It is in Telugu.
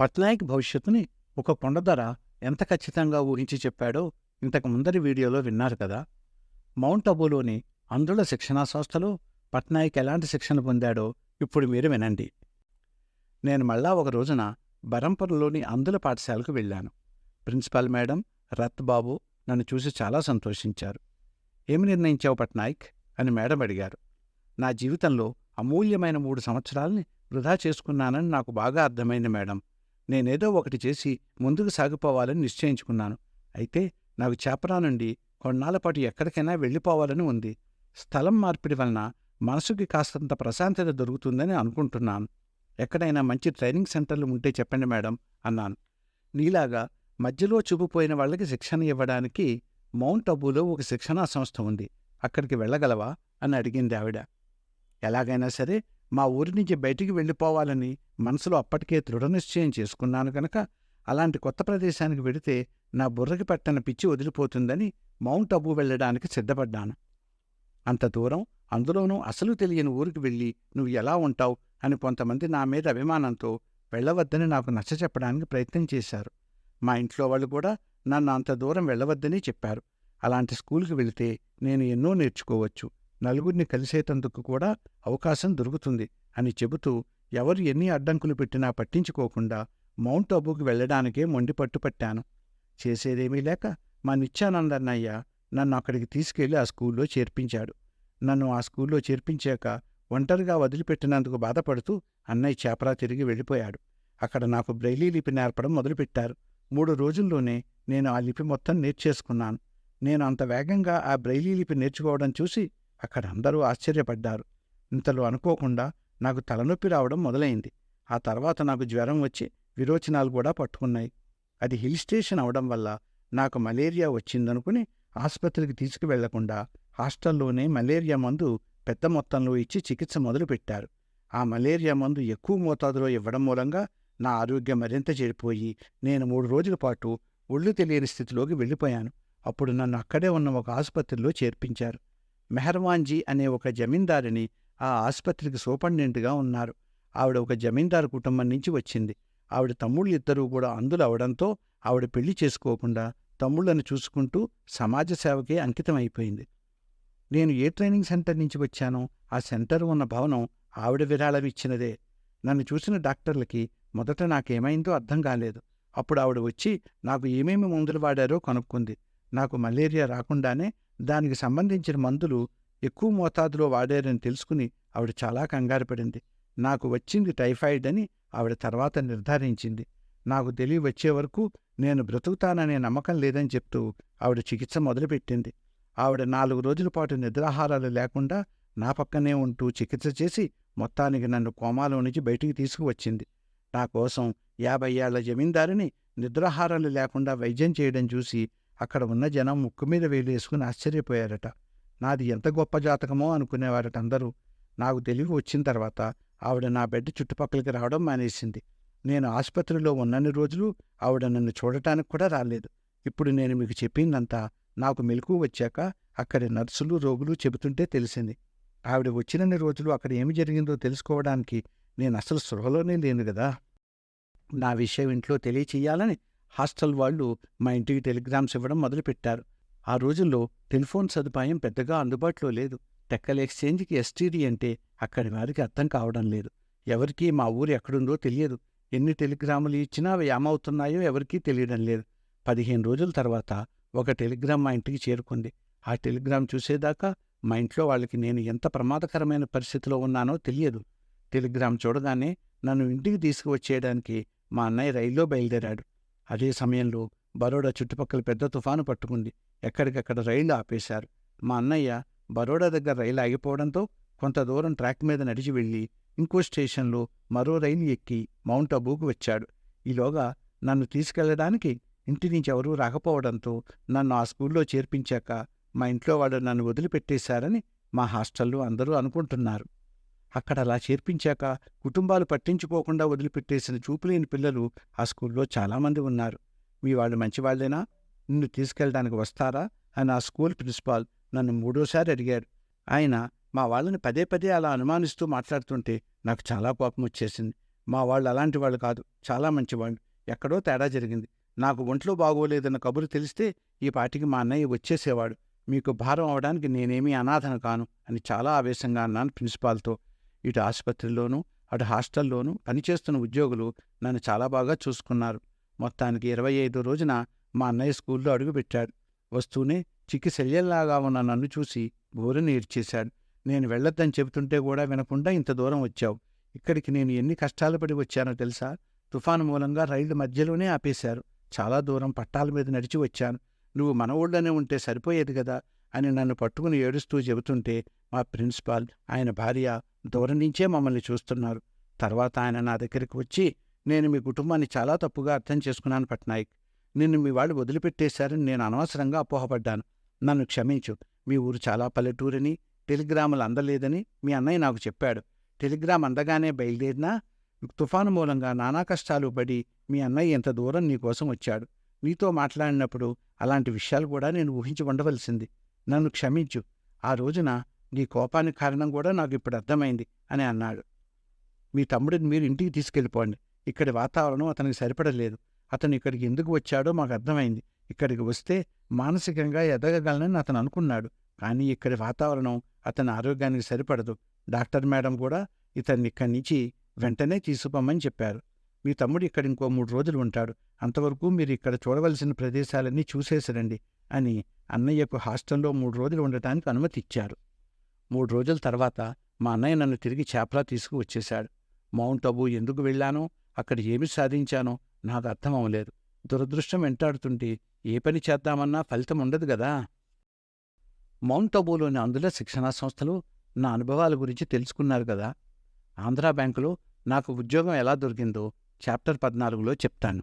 పట్నాయక్ భవిష్యత్తుని ఒక కొండధర ఎంత ఖచ్చితంగా ఊహించి చెప్పాడో ఇంతకు ముందరి వీడియోలో విన్నారు కదా. మౌంట్ అబూలోని అంధుల శిక్షణా సంస్థలో పట్నాయక్ ఎలాంటి శిక్షణ పొందాడో ఇప్పుడు మీరు వినండి. నేను మళ్ళా ఒక రోజున బరంపర్లోని అంధుల పాఠశాలకు వెళ్ళాను. ప్రిన్సిపాల్ మేడం రత్ బాబు నన్ను చూసి చాలా సంతోషించారు. ఏమి నిర్ణయించావు పట్నాయక్? అని మేడం అడిగారు. నా జీవితంలో అమూల్యమైన మూడు సంవత్సరాల్ని వృధా చేసుకున్నానని నాకు బాగా అర్థమైంది మేడం. నేనేదో ఒకటి చేసి ముందుకు సాగిపోవాలని నిశ్చయించుకున్నాను. అయితే నాకు చేపరా నుండి కొన్నాళ్ళపాటు ఎక్కడికైనా వెళ్ళిపోవాలని ఉంది. స్థలం మార్పిడి వలన మనసుకి కాస్తంత ప్రశాంతత దొరుకుతుందని అనుకుంటున్నాను. ఎక్కడైనా మంచి ట్రైనింగ్ సెంటర్లు ఉంటే చెప్పండి మేడం అన్నాను. నీలాగా మధ్యలో చూపుపోయిన వాళ్ళకి శిక్షణ ఇవ్వడానికి మౌంట్ అబూలో ఒక శిక్షణా సంస్థ ఉంది. అక్కడికి వెళ్ళగలవా? అని అడిగింది ఆవిడ. ఎలాగైనా సరే మా ఊరి నుంచి బయటికి వెళ్ళిపోవాలని మనసులో అప్పటికే దృఢనిశ్చయం చేసుకున్నాను కనుక అలాంటి కొత్త ప్రదేశానికి వెడితే నా బుర్రకి పట్టన పిచ్చి వదిలిపోతుందని మౌంట్ అబూ వెళ్ళడానికి సిద్ధపడ్డాను. అంత దూరం అందులోనూ అసలు తెలియని ఊరికి వెళ్ళి నువ్వు ఎలా ఉంటావు అని కొంతమంది నా మీద అభిమానంతో వెళ్ళవద్దని నాకు నచ్చచెప్పడానికి ప్రయత్నం చేశారు. మా ఇంట్లో వాళ్ళు కూడా నన్ను అంత దూరం వెళ్ళవద్దని చెప్పారు. అలాంటి స్కూల్కి వెళితే నేను ఎన్నో నేర్చుకోవచ్చు. నలుగురిని కలిసేటందుకు కూడా అవకాశం దొరుకుతుంది అని చెబుతూ ఎవరు ఎన్ని అడ్డంకులు పెట్టినా పట్టించుకోకుండా మౌంట్ అబూకి వెళ్ళడానికే మొండి పట్టుపట్టాను చేసేదేమీ లేక మా నిత్యానందన్నయ్య నన్ను అక్కడికి తీసుకెళ్ళి ఆ స్కూల్లో చేర్పించాడు. నన్ను ఆ స్కూల్లో చేర్పించాక ఒంటరిగా వదిలిపెట్టినందుకు బాధపడుతూ అన్నయ్య చేపరా తిరిగి వెళ్ళిపోయాడు. అక్కడ నాకు బ్రైలీ లిపి నేర్పడం మొదలుపెట్టారు. మూడు రోజుల్లోనే నేను ఆ లిపి మొత్తం నేర్చేసుకున్నాను. నేను అంత వేగంగా ఆ బ్రైలీ లిపి నేర్చుకోవడం చూసి అక్కడ అందరూ ఆశ్చర్యపడ్డారు. ఇంతలో అనుకోకుండా నాకు తలనొప్పి రావడం మొదలైంది. ఆ తర్వాత నాకు జ్వరం వచ్చి విరోచనాలు కూడా పట్టుకున్నాయి. అది హిల్ స్టేషన్ అవడం వల్ల నాకు మలేరియా వచ్చిందనుకుని ఆసుపత్రికి తీసుకువెళ్ళకుండా హాస్టల్లోనే మలేరియా మందు పెద్ద మొత్తంలో ఇచ్చి చికిత్స మొదలుపెట్టారు. ఆ మలేరియా మందు ఎక్కువ మోతాదులో ఇవ్వడం మూలంగా నా ఆరోగ్యం మరింత చెడిపోయి నేను మూడు రోజుల పాటు ఒళ్ళు తెలియని స్థితిలోకి వెళ్ళిపోయాను. అప్పుడు నన్ను అక్కడే ఉన్న ఒక ఆసుపత్రిలో చేర్పించారు. మెహర్వాన్జీ అనే ఒక జమీందారిని ఆ ఆసుపత్రికి సూపరింటెండెంట్గా ఉన్నారు. ఆవిడ ఒక జమీందారు కుటుంబం నుంచి వచ్చింది. ఆవిడ తమ్ముళ్ళు ఇద్దరూ కూడా అందులు అవడంతో ఆవిడ పెళ్ళి చేసుకోకుండా తమ్ముళ్ళను చూసుకుంటూ సమాజ సేవకే అంకితమైపోయింది. నేను ఏ ట్రైనింగ్ సెంటర్ నుంచి వచ్చానో ఆ సెంటర్ ఉన్న భవనం ఆవిడ విరాళం ఇచ్చినదే. నన్ను చూసిన డాక్టర్లకి మొదట నాకేమైందో అర్థం కాలేదు. అప్పుడు ఆవిడ వచ్చి నాకు ఏమేమి మందులు వాడారో కనుక్కుంది. నాకు మలేరియా రాకుండానే దానికి సంబంధించిన మందులు ఎక్కువ మోతాదులో వాడారని తెలుసుకుని ఆవిడ చాలా కంగారు పడింది. నాకు వచ్చింది టైఫాయిడ్ అని ఆవిడ తర్వాత నిర్ధారించింది. నాకు తెలివి వచ్చే వరకు నేను బ్రతుకుతాననే నమ్మకం లేదని చెప్తూ ఆవిడ చికిత్స మొదలుపెట్టింది. ఆవిడ నాలుగు రోజుల పాటు నిద్రాహారాలు లేకుండా నా పక్కనే ఉంటూ చికిత్స చేసి మొత్తానికి నన్ను కోమాలో నుంచి బయటికి తీసుకువచ్చింది. నా కోసం యాభై ఏళ్ళ జమీందారిని నిద్రాహారాలు లేకుండా వైద్యం చేయడం చూసి అక్కడ ఉన్న జనం ముక్కు మీద వేలేసుకుని ఆశ్చర్యపోయారట. నాది ఎంత గొప్ప జాతకమో అనుకునేవారట అందరూ. నాకు తెలివి వచ్చిన తర్వాత ఆవిడ నా బెడ్ చుట్టుపక్కలకి రావడం మానేసింది. నేను ఆసుపత్రిలో ఉన్నన్ని రోజులు ఆవిడ నన్ను చూడటానికి కూడా రాలేదు. ఇప్పుడు నేను మీకు చెప్పిందంతా నాకు మెలకు వచ్చాక అక్కడి నర్సులు రోగులు చెబుతుంటే తెలిసింది. ఆవిడ వచ్చినన్ని రోజులు అక్కడ ఏమి జరిగిందో తెలుసుకోవడానికి నేను అసలు సృహలోనే లేను కదా నా విషయం ఇంట్లో తెలియచేయాలని హాస్టల్ వాళ్ళు మా ఇంటికి టెలిగ్రామ్స్ ఇవ్వడం మొదలుపెట్టారు. ఆ రోజుల్లో టెలిఫోన్ సదుపాయం పెద్దగా అందుబాటులో లేదు. టెక్కల్ ఎక్స్చేంజ్కి ఎస్టీడీ అంటే అక్కడి వారికి అర్థం కావడం లేదు. ఎవరికీ మా ఊరు ఎక్కడుందో తెలియదు. ఎన్ని టెలిగ్రాములు ఇచ్చినా అవి ఏమవుతున్నాయో ఎవరికీ తెలియడం లేదు. పదిహేను రోజుల తర్వాత ఒక టెలిగ్రామ్ మా ఇంటికి చేరుకుంది. ఆ టెలిగ్రామ్ చూసేదాకా మా ఇంట్లో వాళ్ళకి నేను ఎంత ప్రమాదకరమైన పరిస్థితిలో ఉన్నానో తెలియదు. టెలిగ్రామ్ చూడగానే నన్ను ఇంటికి తీసుకువచ్చేయడానికి మా అన్నయ్య రైల్లో బయలుదేరాడు. అదే సమయంలో బరోడా చుట్టుపక్కల పెద్ద తుఫాను పట్టుకుంది. ఎక్కడికక్కడ రైళ్ళు ఆపేశారు. మా అన్నయ్య బరోడా దగ్గర రైలు ఆగిపోవడంతో కొంత దూరం ట్రాక్ మీద నడిచి వెళ్ళి ఇంకో స్టేషన్లో మరో రైలు ఎక్కి మౌంట్ అబూకు వచ్చాడు. ఈలోగా నన్ను తీసుకెళ్ళడానికి ఇంటి నుంచి ఎవరూ రాకపోవడంతో నన్ను ఆ స్కూల్లో చేర్పించాక మా ఇంట్లో వాళ్ళు నన్ను వదిలిపెట్టేశారని మా హాస్టల్లో అందరూ అనుకుంటున్నారు. అక్కడ అలా చేర్పించాక కుటుంబాలు పట్టించుకోకుండా వదిలిపెట్టేసిన చూపులేని పిల్లలు ఆ స్కూల్లో చాలామంది ఉన్నారు. మీ వాళ్ళు మంచివాళ్ళేనా నిన్ను తీసుకెళ్ళడానికి వస్తారా? అని ఆ స్కూల్ ప్రిన్సిపాల్ నన్ను మూడోసారి అడిగాడు ఆయన మా వాళ్ళని పదే పదే అలా అనుమానిస్తూ మాట్లాడుతుంటే నాకు చాలా కోపం వచ్చేసింది. మా వాళ్ళు అలాంటి వాళ్ళు కాదు. చాలా మంచివాళ్ళు. ఎక్కడో తేడా జరిగింది. నాకు ఒంట్లో బాగోలేదన్న కబురు తెలిస్తే ఈ పాటికి మా అన్నయ్య వచ్చేసేవాడు. మీకు భారం అవడానికి నేనేమీ అనాథను కాను అని చాలా ఆవేశంగా అన్నాను ప్రిన్సిపాల్తో. ఇటు ఆసుపత్రిలోనూ అటు హాస్టల్లోనూ పనిచేస్తున్న ఉద్యోగులు నన్ను చాలా బాగా చూసుకున్నారు. మొత్తానికి ఇరవై ఐదో రోజున మా అన్నయ్య స్కూల్లో అడుగుపెట్టాడు వస్తూనే చిక్కి శల్యంలాగా ఉన్న నన్ను చూసి బోరని ఏడ్చేశాడు నేను వెళ్ళొద్దని చెబుతుంటే కూడా వినకుండా ఇంత దూరం వచ్చావు. ఇక్కడికి నేను ఎన్ని కష్టాలు పడి వచ్చానో తెలుసా? తుఫాను మూలంగా రైళ్ళు మధ్యలోనే ఆపేశారు. చాలా దూరం పట్టాల మీద నడిచి వచ్చాను. నువ్వు మన ఊళ్ళోనే ఉంటే సరిపోయేది కదా? అని నన్ను పట్టుకుని ఏడుస్తూ చెబుతుంటే మా ప్రిన్సిపాల్ ఆయన భార్య దూరం నుంచే మమ్మల్ని చూస్తున్నారు. తర్వాత ఆయన నా దగ్గరికి వచ్చి నేను మీ కుటుంబాన్ని చాలా తప్పుగా అర్థం చేసుకున్నాను పట్నాయక్. నిన్ను మీ వాళ్ళు వదిలిపెట్టేశారని నేను అనవసరంగా అపోహపడ్డాను. నన్ను క్షమించు. మీ ఊరు చాలా పల్లెటూరని టెలిగ్రాములు అందలేదని మీ అన్నయ్య నాకు చెప్పాడు. టెలిగ్రామ్ అందగానే బయలుదేరినా తుఫాను మూలంగా నానా కష్టాలు పడి మీ అన్నయ్య ఇంత దూరం నీకోసం వచ్చాడు. నీతో మాట్లాడినప్పుడు అలాంటి విషయాలు కూడా నేను ఊహించి ఉండవలసింది. నన్ను క్షమించు. ఆ రోజున నీ కోపానికి కారణం కూడా నాకు ఇప్పుడు అర్థమైంది అని అన్నాడు. మీ తమ్ముడిని మీరు ఇంటికి తీసుకెళ్ళిపోండి. ఇక్కడి వాతావరణం అతనికి సరిపడలేదు. అతను ఇక్కడికి ఎందుకు వచ్చాడో మాకు అర్థమైంది. ఇక్కడికి వస్తే మానసికంగా ఎదగగలనని అతను అనుకున్నాడు. కానీ ఇక్కడి వాతావరణం అతని ఆరోగ్యానికి సరిపడదు. డాక్టర్ మేడం కూడా ఇతన్ని ఇక్కడి నుంచి వెంటనే తీసుకుపోమని చెప్పారు. మీ తమ్ముడు ఇక్కడ ఇంకో మూడు రోజులు ఉంటాడు. అంతవరకు మీరు ఇక్కడ చూడవలసిన ప్రదేశాలన్నీ చూసేసిరండి అని అన్నయ్యకు హాస్టల్లో మూడు రోజులు ఉండటానికి అనుమతి ఇచ్చారు. మూడు రోజుల తర్వాత మా అన్నయ్య నన్ను తిరిగి చేపలా తీసుకువచ్చేశాడు. మౌంట్ అబు ఎందుకు వెళ్ళానో అక్కడ ఏమి సాధించానో నాకు అర్థం అవ్వలేదు. దురదృష్టం వెంటాడుతుంటే ఏ పని చేద్దామన్నా ఫలితం ఉండదు కదా. మౌంట్ అబూలోని అందుల శిక్షణా సంస్థలు నా అనుభవాల గురించి తెలుసుకున్నారు కదా. ఆంధ్రా బ్యాంకులో నాకు ఉద్యోగం ఎలా దొరికిందో చాప్టర్ పద్నాలుగులో చెప్తాను.